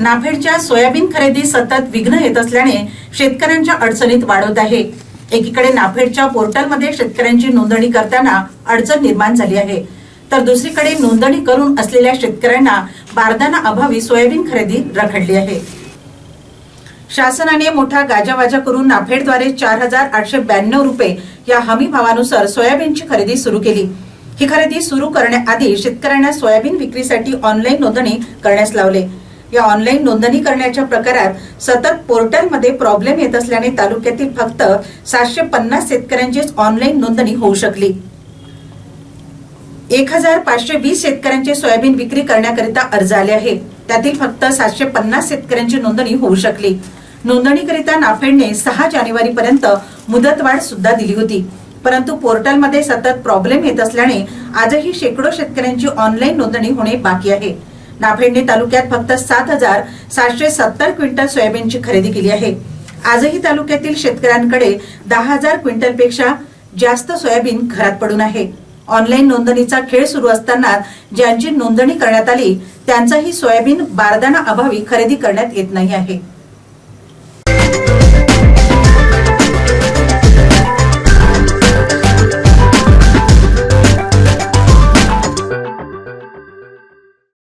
नाफेडच्या सोयाबीन खरेदी सतत विघ्न येत असल्याने शेतकऱ्यांच्या अडचणीत वाढ होत आहे. एकीकडे नाफेडच्या पोर्टलमध्ये शेतकऱ्यांची नोंदणी करताना अडचण निर्माण झाली आहे. तर दुसरीकडे नोंदणी करून असलेल्या शेतकऱ्यांना बारदाना अभावी सोयाबीन खरेदी रखडली आहे. शासनाने मोठा गाजावाजा करून नाफेडद्वारे चार हजार आठशे ब्याण्णव रुपये या हमी भावानुसार सोयाबीनची खरेदी सुरू केली. ही खरेदी सुरू करण्याआधी शेतकऱ्यांना सोयाबीन विक्रीसाठी ऑनलाईन नोंदणी करण्यास लावले. या ऑनलाईन नोंदणी करण्याच्या प्रकारात सतत पोर्टलमध्ये प्रॉब्लेम येत असल्याने तालुक्यातील फक्त सातशे पन्नास शेतकऱ्यांचीच ऑनलाईन नोंदणी होऊ शकली. एक हजार पाचशे वीस शेतकऱ्यांचे सोयाबीन विक्री करण्याकरिता अर्ज आले आहेत त्यातील फक्त सातशे पन्नास शेतकऱ्यांची नोंदणी होऊ शकली. नोंदणीकरिता नाफेडने सहा जानेवारी पर्यंत मुदतवाढ सुद्धा दिली होती. परंतु पोर्टलमध्ये सतत प्रॉब्लेम येत असल्याने आजही शेकडो शेतकऱ्यांची ऑनलाईन नोंदणी होणे बाकी आहे. नाफेडने तालुक्यात फक्त सात हजार सातशे सत्तर क्विंटल सोयाबीनची खरेदी केली आहे. आजही तालुक्यातील शेतकऱ्यांकडे दहा हजार क्विंटलपेक्षा जास्त सोयाबीन घरात पडून आहे. ऑनलाईन नोंदणीचा खेळ सुरू असताना ज्यांची नोंदणी करण्यात आली त्यांचाही सोयाबीन बारदाना अभावी खरेदी करण्यात येत नाही आहे.